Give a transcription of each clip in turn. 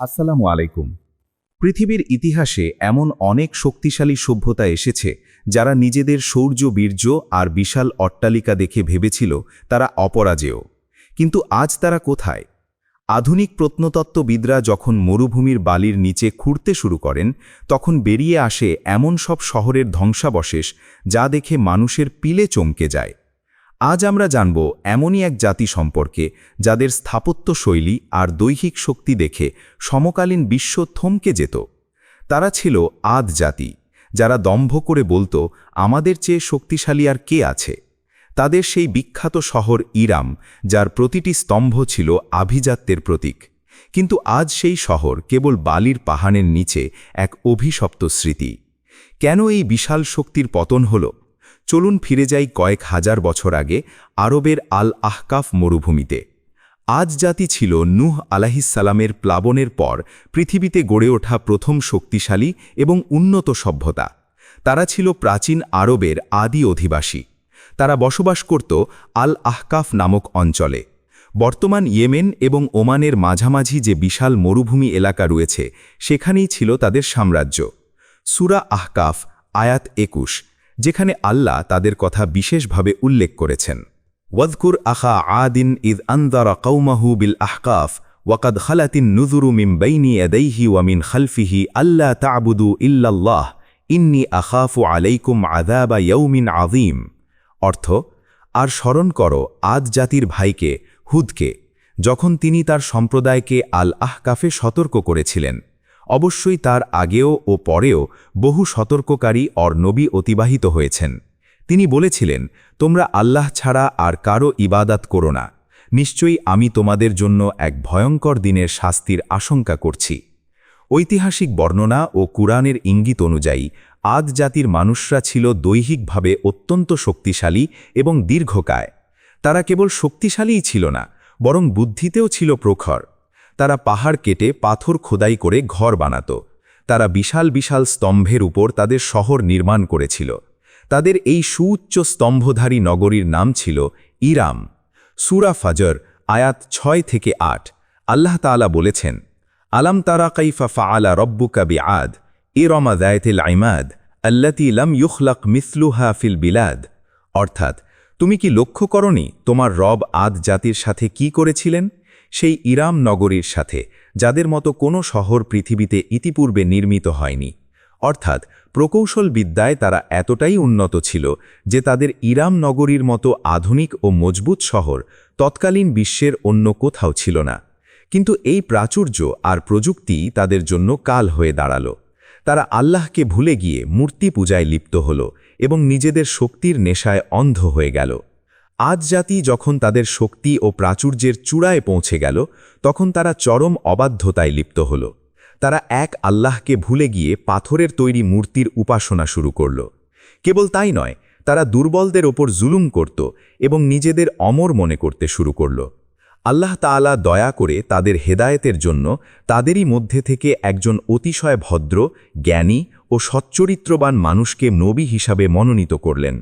আসসালামু আলাইকুম। পৃথিবীর ইতিহাসে এমন অনেক শক্তিশালী সভ্যতা এসেছে যারা নিজেদের শৌর্য বীর্য আর বিশাল অট্টালিকা দেখে ভেবেছিল তারা অপরাজেয়। কিন্তু আজ তারা কোথায়? আধুনিক প্রত্নতত্ত্ববিদরা যখন মরুভূমির বালির নিচে খুঁড়তে শুরু করেন, তখন বেরিয়ে আসে এমন সব শহরের ধ্বংসাবশেষ যা দেখে মানুষের পিলে চমকে যায়। আজ আমরা জানব এমনই এক জাতি সম্পর্কে যাদের স্থাপত্য শৈলী আর দৈহিক শক্তি দেখে সমকালীন বিশ্ব থমকে যেত। তারা ছিল আদ জাতি, যারা দম্ভ করে বলতো, আমাদের চেয়ে শক্তিশালী আর কে আছে? তাদের সেই বিখ্যাত শহর ইরাম, যার প্রতিটি স্তম্ভ ছিল আভিজাত্যের প্রতীক। কিন্তু আজ সেই শহর কেবল বালির পাহাড়ের নিচে এক অভিশপ্ত স্মৃতি। কেন এই বিশাল শক্তির পতন হলো? চলুন ফিরে যাই কয়েক হাজার বছর আগে আরবের আল আহকাফ মরুভূমিতে। আজ জাতি ছিল নূহ আলাহিসাল্লামের প্লাবনের পর পৃথিবীতে গড়ে ওঠা প্রথম শক্তিশালী এবং উন্নত সভ্যতা। তারা ছিল প্রাচীন আরবের আদি অধিবাসী। তারা বসবাস করত আল আহকাফ নামক অঞ্চলে। বর্তমান ইয়েমেন এবং ওমানের মাঝামাঝি যে বিশাল মরুভূমি এলাকা রয়েছে, সেখানেই ছিল তাদের সাম্রাজ্য। সুরা আহকাফ, আয়াত একুশ যেখানে আল্লাহ তাদের কথা বিশেষভাবে উল্লেখ করেছেন। ওয়াদকুর আখা আদিন ইদ আন্দারা কৌমাহু বিল আহকাফ, ওয়াকাদ খালাতিন নুজুরু মিম বাইনি এদাইহি ওয়ামিন খালফিহি আল্লাহ তাবুদু ইল্লাল্লাহ, ইন্নি আখাফু আলাইকুম আদাবা ইয়ৌমিন আযীম। অর্থ, আর স্মরণ করো আদ জাতির ভাইকে, হুদকে, যখন তিনি তার সম্প্রদায়কে আল আহকাফে সতর্ক করেছিলেন। অবশ্যই তার আগেও ও পরেও বহু সতর্ককারী অর নবী অতিবাহিত হয়েছেন। তিনি বলেছিলেন, তোমরা আল্লাহ ছাড়া আর কারও ইবাদাত করো না। নিশ্চয়ই আমি তোমাদের জন্য এক ভয়ঙ্কর দিনের শাস্তির আশঙ্কা করছি। ঐতিহাসিক বর্ণনা ও কুরআনের ইঙ্গিত অনুযায়ী, আদ জাতির মানুষরা ছিল দৈহিকভাবে অত্যন্ত শক্তিশালী এবং দীর্ঘকায়। তারা কেবল শক্তিশালীই ছিল না, বরং বুদ্ধিতেও ছিল প্রখর। তারা পাহাড় কেটে পাথর খোদাই করে ঘর বানাত। তারা বিশাল বিশাল স্তম্ভের উপর তাদের শহর নির্মাণ করেছিল। তাদের এই সুউচ্চ স্তম্ভধারী নগরীর নাম ছিল ইরাম। সুরা ফাজর, আয়াত ছয় থেকে আট। আল্লাহ তালা বলেছেন, আলাম তারা কাইফা ফাআলা রব্বুকা বি আদ ইরমা দায়তিল আইমাদ আল্লাতি লাম ইউখলাক মিসলুহা ফিল বিলাদ। অর্থাৎ, তুমি কি লক্ষ্য করনি তোমার রব আদ জাতির সাথে কি করেছিলেন? সেই ইরাম নগরীর সাথে, যাদের মতো কোনো শহর পৃথিবীতে ইতিপূর্বে নির্মিত হয়নি। অর্থাৎ প্রকৌশল বিদ্যায় তারা এতটাই উন্নত ছিল যে তাদের ইরাম নগরীর মতো আধুনিক ও মজবুত শহর তৎকালীন বিশ্বের অন্য কোথাও ছিল না। কিন্তু এই প্রাচুর্য আর প্রযুক্তি তাদের জন্য কাল হয়ে দাঁড়াল। তারা আল্লাহকে ভুলে গিয়ে মূর্তি পূজায় লিপ্ত হল এবং নিজেদের শক্তির নেশায় অন্ধ হয়ে গেল। আজ জাতি যখন তাদের শক্তি ও প্রাচুর্যের চূড়ায় পৌঁছে গেল, তখন তারা চরম অবাধ্যতায় লিপ্ত হল। তারা এক আল্লাহকে ভুলে গিয়ে পাথরের তৈরি মূর্তির উপাসনা শুরু করল। কেবল তাই নয়, তারা দুর্বলদের ওপর জুলুম করত এবং নিজেদের অমর মনে করতে শুরু করল। আল্লাহ তাআলা দয়া করে তাদের হেদায়েতের জন্য তাদেরই মধ্যে থেকে একজন অতিশয় ভদ্র, জ্ঞানী ও সচ্চরিত্রবান মানুষকে নবী হিসাবে মনোনীত করলেন।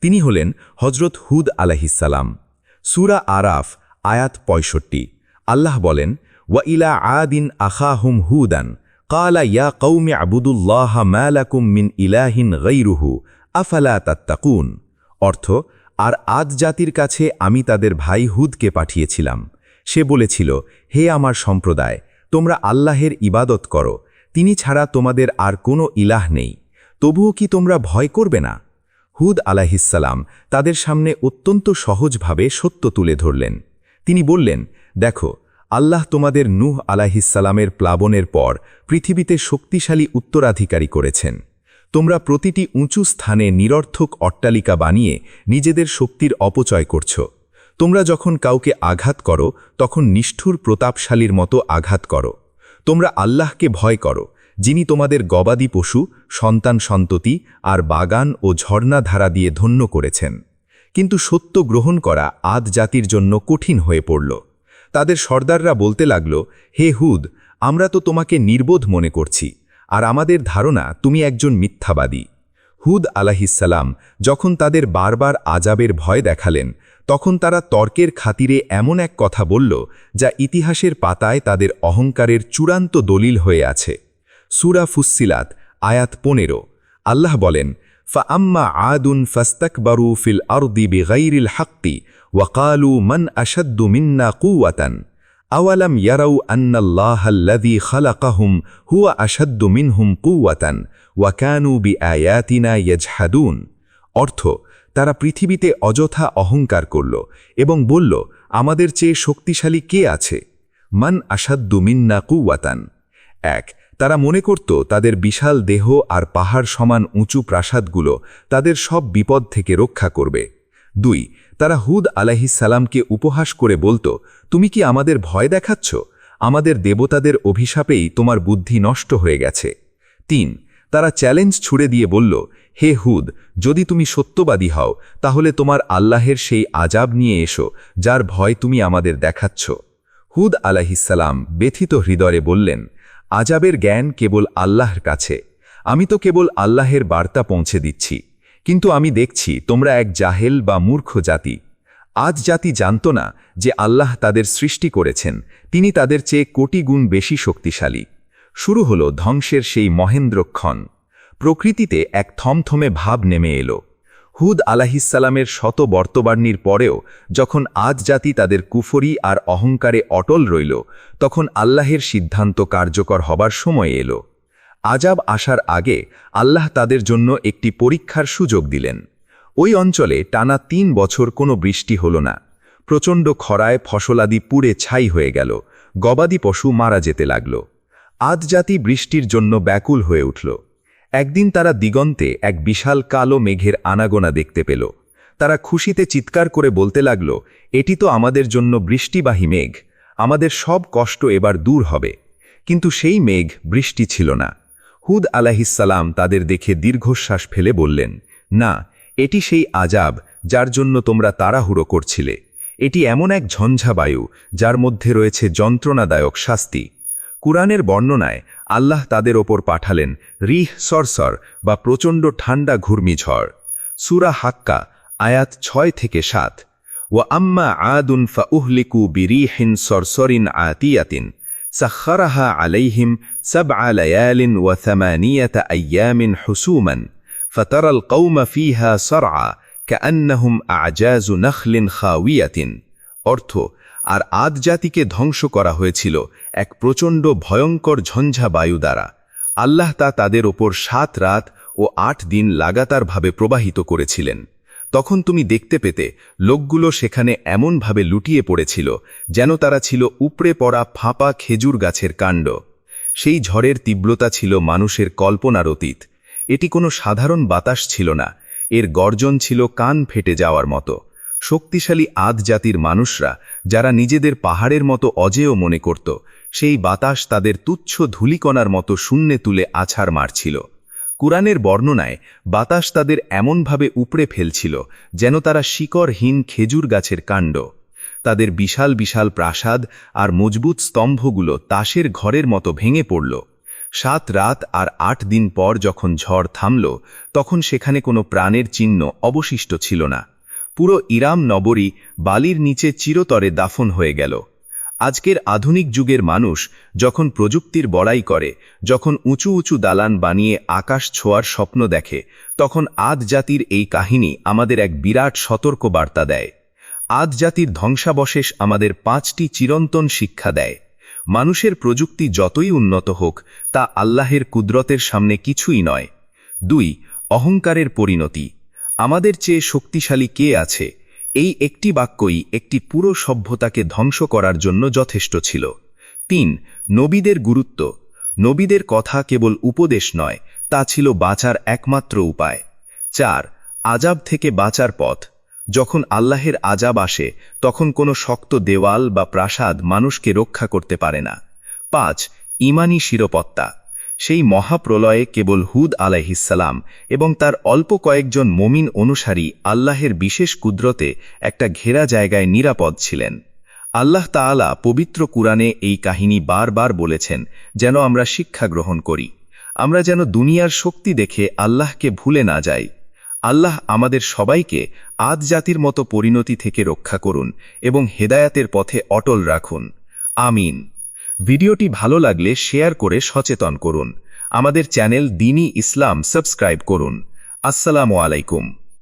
তিনি হলেন হজরত হুদ আলাহিসাল্লাম সুরা আরাফ, আয়াত পঁয়ষট্টি। আল্লাহ বলেন, ওয়া ইলা আদিন আখাহুম হুদান। কালা ইয়া কৌমে আবুদুল্লাহ মালাকুম মিন ইলাহিন গৈরুহু আফালা তাত্তাকুন? অর্থ, আর আদ জাতির কাছে আমি তাদের ভাই হুদকে পাঠিয়েছিলাম। সে বলেছিল, হে আমার সম্প্রদায়, তোমরা আল্লাহের ইবাদত করো। তিনি ছাড়া তোমাদের আর কোনো ইলাহ নেই। তবুও কি তোমরা ভয় করবে না হুদ আলাহিসাল্লাম তাদের সামনে অত্যন্ত সহজভাবে সত্য তুলে ধরলেন। তিনি বললেন, দেখো, আল্লাহ তোমাদের নূহ আলাহিসাল্লামের প্লাবনের পর পৃথিবীতে শক্তিশালী উত্তরাধিকারী করেছেন। তোমরা প্রতিটি উঁচু স্থানে নিরর্থক অট্টালিকা বানিয়ে নিজেদের শক্তির অপচয় করছ। তোমরা যখন কাউকে আঘাত করো, তখন নিষ্ঠুর প্রতাপশালীর মতো আঘাত করো। তোমরা আল্লাহকে ভয় করো যিনি তোমাদের গবাদি পশু, সন্তান সন্ততি আর বাগান ও ঝর্ণাধারা দিয়ে ধন্য করেছেন। কিন্তু সত্য গ্রহণ করা আদ জাতির জন্য কঠিন হয়ে পড়ল। তাদের সর্দাররা বলতে লাগল, হে হুদ, আমরা তো তোমাকে নির্বোধ মনে করছি, আর আমাদের ধারণা তুমি একজন মিথ্যাবাদী। হুদ আলাহিসাল্লাম যখন তাদের বারবার আজাবের ভয় দেখালেন, তখন তারা তর্কের খাতিরে এমন এক কথা বলল, যা ইতিহাসের পাতায় তাদের অহংকারের চূড়ান্ত দলিল হয়ে আছে। সুরা ফুসিলাত আয়াত পনেরো আল্লাহ বলেন فأما عاد فاستكبروا في الأرض بغير الحق وقالوا من أشد منا قوة أولم يروا أن الله الذي خلقهم هو أشد منهم قوة وكانوا بآياتنا يجحدون অর্থ তারা পৃথিবীতে অযথা অহংকার করল এবং বলল আমাদের চেয়ে শক্তিশালী কে আছে মান আসাদ্দু মিন্না কুয়াতান এক তারা মনে করত তাদের বিশাল দেহ আর পাহাড় সমান উঁচু প্রাসাদগুলো তাদের সব বিপদ থেকে রক্ষা করবে। দুই, তারা হুদ আলাহিসাল্লামকে উপহাস করে বলতো, তুমি কি আমাদের ভয় দেখাচ্ছ? আমাদের দেবতাদের অভিশাপেই তোমার বুদ্ধি নষ্ট হয়ে গেছে। তিন, তারা চ্যালেঞ্জ ছুড়ে দিয়ে বলল, হে হুদ, যদি তুমি সত্যবাদী হও, তাহলে তোমার আল্লাহের সেই আজাব নিয়ে এসো, যার ভয় তুমি আমাদের দেখাচ্ছ। হুদ আলাহিসাল্লাম ব্যথিত হৃদয়ে বললেন আজাবের জ্ঞান কেবল আল্লাহর কাছে। আমি তো কেবল আল্লাহের বার্তা পৌঁছে দিচ্ছি। কিন্তু আমি দেখছি তোমরা এক জাহেল বা মূর্খ জাতি। আজ জাতি জানত না যে আল্লাহ তাদের সৃষ্টি করেছেন। তিনি তাদের চেয়ে কোটি গুণ বেশি শক্তিশালী। শুরু হল ধ্বংসের সেই মহেন্দ্রক্ষণ। প্রকৃতিতে এক থমথমে ভাব নেমে এলো। হুদ আলাহিসাল্লামের শত বর্তবার্ণীর পরেও যখন আজ জাতি তাদের কুফরি আর অহংকারে অটল রইল, তখন আল্লাহের সিদ্ধান্ত কার্যকর হবার সময় এলো। আজাব আসার আগে আল্লাহ তাদের জন্য একটি পরীক্ষার সুযোগ দিলেন। ওই অঞ্চলে টানা তিন বছর কোনো বৃষ্টি হল না। প্রচণ্ড খরায় ফসলাদি পুড়ে ছাই হয়ে গেল, গবাদি পশু মারা যেতে লাগল। আজ জাতি বৃষ্টির জন্য ব্যাকুল হয়ে উঠল। একদিন তারা দিগন্তে এক বিশাল কালো মেঘের আনাগোনা দেখতে পেল। তারা খুশিতে চিৎকার করে বলতে লাগল, এটি তো আমাদের জন্য বৃষ্টিবাহী মেঘ, আমাদের সব কষ্ট এবার দূর হবে। কিন্তু সেই মেঘ বৃষ্টি ছিল না। হুদ আলাহিসাল্লাম তাদের দেখে দীর্ঘশ্বাস ফেলে বললেন, না, এটি সেই আজাব যার জন্য তোমরা তাড়াহুড়ো করছিলে। এটি এমন এক ঝঞ্ঝা বায়ু যার মধ্যে রয়েছে যন্ত্রণাদায়ক শাস্তি। কুরআনের বর্ণনায় আল্লাহ তাদের ওপর পাঠালেন রিহ সরসর বা প্রচণ্ড ঠান্ডা ঘূর্ণিঝড় সুরা হাক্কা আয়াত ছয় থেকে সাত ও আম্মা আদুন ফাউহলিকু বিরিহিন সরসরিন আতিয়াতিন سخرها عليهم سبع ليال وثمانية أيام حسوما فترى القوم فيها صرعى كأنهم أعجاز نخل خاوية অর্থ আর আদ জাতিকে ধ্বংস করা হয়েছিল এক প্রচণ্ড ভয়ঙ্কর ঝঞ্ঝা বায়ু দ্বারা। আল্লাহ তা তাদের ওপর সাত রাত ও আট দিন লাগাতারভাবে প্রবাহিত করেছিলেন। তখন তুমি দেখতে পেতে লোকগুলো সেখানে এমনভাবে লুটিয়ে পড়েছিল যেন তারা ছিল উপড়ে পড়া ফাঁপা খেজুর গাছের কাণ্ড। সেই ঝড়ের তীব্রতা ছিল মানুষের কল্পনার অতীত। এটি কোনো সাধারণ বাতাস ছিল না। এর গর্জন ছিল কান ফেটে যাওয়ার মতো। শক্তিশালী আদ জাতির মানুষরা, যারা নিজেদের পাহাড়ের মতো অজেয় মনে করত, সেই বাতাস তাদের তুচ্ছ ধুলিকণার মতো শূন্যে তুলে আছাড় মারছিল। কুরআনের বর্ণনায় বাতাস তাদের এমনভাবে উপড়ে ফেলছিল, যেন তারা শিকড়হীন খেজুর গাছের কাণ্ড। তাদের বিশাল বিশাল প্রাসাদ আর মজবুত স্তম্ভগুলো তাসের ঘরের মতো ভেঙে পড়ল। সাত রাত আর আট দিন পর যখন ঝড় থামল, তখন সেখানে কোনো প্রাণের চিহ্ন অবশিষ্ট ছিল না। পুরো ইরাম নবরী বালির নিচে চিরতরে দাফন হয়ে গেল। আজকের আধুনিক যুগের মানুষ যখন প্রযুক্তির বড়াই করে, যখন উঁচু উঁচু দালান বানিয়ে আকাশ ছোঁয়ার স্বপ্ন দেখে, তখন আদ জাতির এই কাহিনী আমাদের এক বিরাট সতর্ক বার্তা দেয়। আদ জাতির ধ্বংসাবশেষ আমাদের পাঁচটি চিরন্তন শিক্ষা দেয়। মানুষের প্রযুক্তি যতই উন্নত হোক, তা আল্লাহের কুদরতের সামনে কিছুই নয়। দুই, অহংকারের পরিণতি। আমাদের চেয়ে শক্তিশালী কে আছে? এই একটি বাক্যই একটি পুরো সভ্যতাকে ধ্বংস করার জন্য যথেষ্ট ছিল। তিন, নবীদের গুরুত্ব। নবীদের কথা কেবল উপদেশ নয়, তা ছিল বাঁচার একমাত্র উপায়। চার, আজাব থেকে বাঁচার পথ। যখন আল্লাহের আজাব আসে, তখন কোনো শক্ত দেওয়াল বা প্রাসাদ মানুষকে রক্ষা করতে পারে না। পাঁচ, ইমানি শিরপত্তা। সেই মহাপ্রলয়ে কেবল হুদ আলাইহিসালাম এবং তার অল্প কয়েকজন মমিন অনুসারী আল্লাহের বিশেষ কুদরতে একটা ঘেরা জায়গায় নিরাপদ ছিলেন। আল্লাহ তাআলা পবিত্র কুরআনে এই কাহিনী বারবার বলেছেন, যেন আমরা শিক্ষা গ্রহণ করি। আমরা যেন দুনিয়ার শক্তি দেখে আল্লাহকে ভুলে না যাই। আল্লাহ আমাদের সবাইকে আদ জাতির মতো পরিণতি থেকে রক্ষা করুন এবং হেদায়াতের পথে অটল রাখুন। আমিন। ভিডিওটি ভালো লাগলে শেয়ার করে সচেতন করুন। আমাদের চ্যানেল দিনী ইসলাম সাবস্ক্রাইব করুন। আসসালামু আলাইকুম।